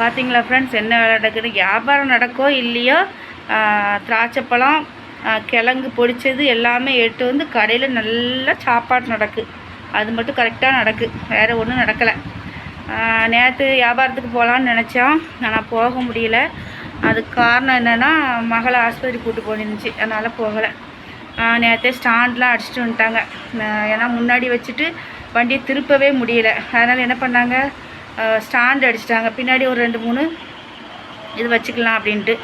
பார்த்தீங்களா ஃப்ரெண்ட்ஸ் என்ன வேலை நடக்குது? வியாபாரம் நடக்கோ இல்லையோ திராட்சைப்பழம் கிழங்கு பொடிச்சது எல்லாமே எடுத்து வந்து கடையில் நல்லா சாப்பாடு நடக்கு. அது மட்டும் கரெக்டாக நடக்கு. வேறு ஒன்றும் நடக்கலை. நேற்று வியாபாரத்துக்கு போகலான்னு நினச்சோம். ஆனால் போக முடியல. அதுக்கு காரணம் என்னென்னா மகளை ஆஸ்பத்திரி கூட்டு போயிருந்துச்சு அதனால் போகலை. நேற்றே ஸ்டாண்ட்லாம் அடிச்சிட்டு வந்துட்டாங்க. ஏன்னா முன்னாடி வச்சுட்டு வண்டியை திருப்பவே முடியல. அதனால் என்ன பண்ணாங்க? ஸ்டாண்ட் அடிச்சிட்டாங்க. பின்னாடி ஒரு ரெண்டு மூணு இது வச்சுக்கலாம் அப்படின்ட்டு.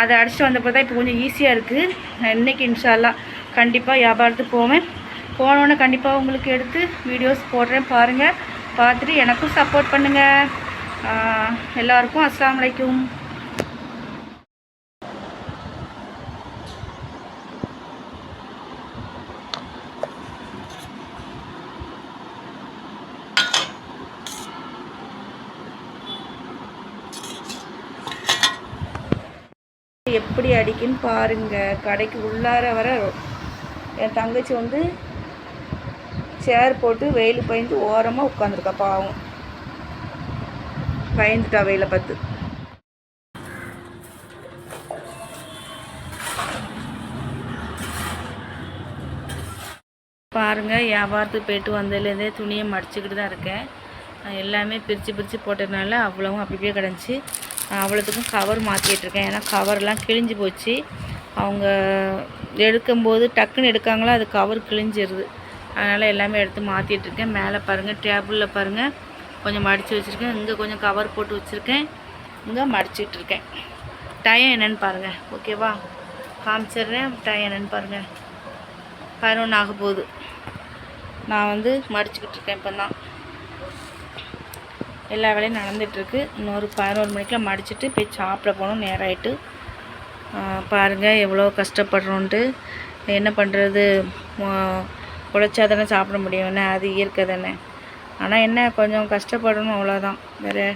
அதை அடிச்சுட்டு வந்தப்போ தான் இப்போ கொஞ்சம் ஈஸியாக இருக்குது இன்றைக்கி இன்ஷால்லா கண்டிப்பாக வியாபாரத்துக்கு போவேன். போனோன்னே கண்டிப்பாக உங்களுக்கு எடுத்து வீடியோஸ் போடுறேன். பாருங்கள் பார்த்துட்டு எனக்கும் சப்போர்ட் பண்ணுங்கள் எல்லாருக்கும் அஸ்லாம் வலைக்கும் எப்படி அடிக்குன்னு பாருங்க. கடைக்கு உள்ளார வர என் தங்கச்சி வந்து சேர் போட்டு வெயில் பயந்து ஓரமாக உட்காந்துருக்கா பாவம். பயந்துட்டா வெயில பார்த்து. பாருங்கள் வியாபாரத்துக்கு போயிட்டு வந்ததுலேருந்தே துணியை மடிச்சுக்கிட்டு தான் இருக்கேன். எல்லாமே பிரித்து பிரித்து போட்டதுனால அவ்வளவும் அப்படியே அப்படியே கிடந்துச்சு அவ்வளோத்துக்கும் கவர் மாற்றிட்டுருக்கேன் ஏன்னா கவர்லாம் கிழிஞ்சு போச்சு. அவங்க எடுக்கும்போது டக்குன்னு எடுக்காங்களோ அது கவர் கிழிஞ்சிருது. அதனால் எல்லாமே எடுத்து மாற்றிட்டுருக்கேன் மேலே பாருங்கள் டேபிளில் பாருங்கள் கொஞ்சம் மடித்து வச்சுருக்கேன். இங்கே கொஞ்சம் கவர் போட்டு வச்சுருக்கேன். இங்கே மடிச்சிட்ருக்கேன் டயம் என்னன்னு பாருங்கள் ஓகேவா காமிச்சிட்றேன். டயம் என்னென்னு பாருங்கள் பதினொன்று ஆக போகுது. நான் வந்து மடிச்சுக்கிட்டு இருக்கேன் இப்போ தான் எல்லா வேலையும் நடந்துகிட்ருக்கு இன்னொரு பதினோரு மணிக்கெலாம் மடிச்சுட்டு போய் சாப்பிட போகணும் நேரம் பாருங்கள் எவ்வளோ கஷ்டப்படுறோன்ட்டு. என்ன பண்ணுறது உழைச்சா தானே சாப்பிட முடியும். என்ன அது இயற்கை தானே. ஆனால் என்ன கொஞ்சம் கஷ்டப்படணும் அவ்வளோதான் வேறு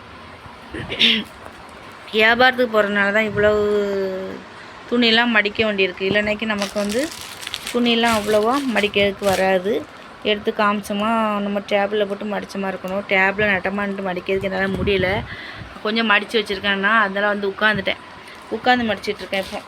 வியாபாரத்துக்கு போகிறதுனால தான் இவ்வளவு துணியெல்லாம் மடிக்க வேண்டியிருக்கு. இல்லைனாக்கி நமக்கு வந்து துணியெல்லாம் அவ்வளோவா மடிக்கிறதுக்கு வராது. எடுத்து காமிச்சோமா நம்ம டேபிளில் போட்டு மடிச்ச மாதிரி இருக்கணும் டேபிளில் நட்டமான்ட்டு மடிக்கிறதுக்கு என்னால் முடியல. கொஞ்சம் மடித்து வச்சுருக்கேன்னா அதெல்லாம் வந்து உட்காந்துட்டேன் உட்காந்து மடிச்சிட்ருக்கேன் இப்போ.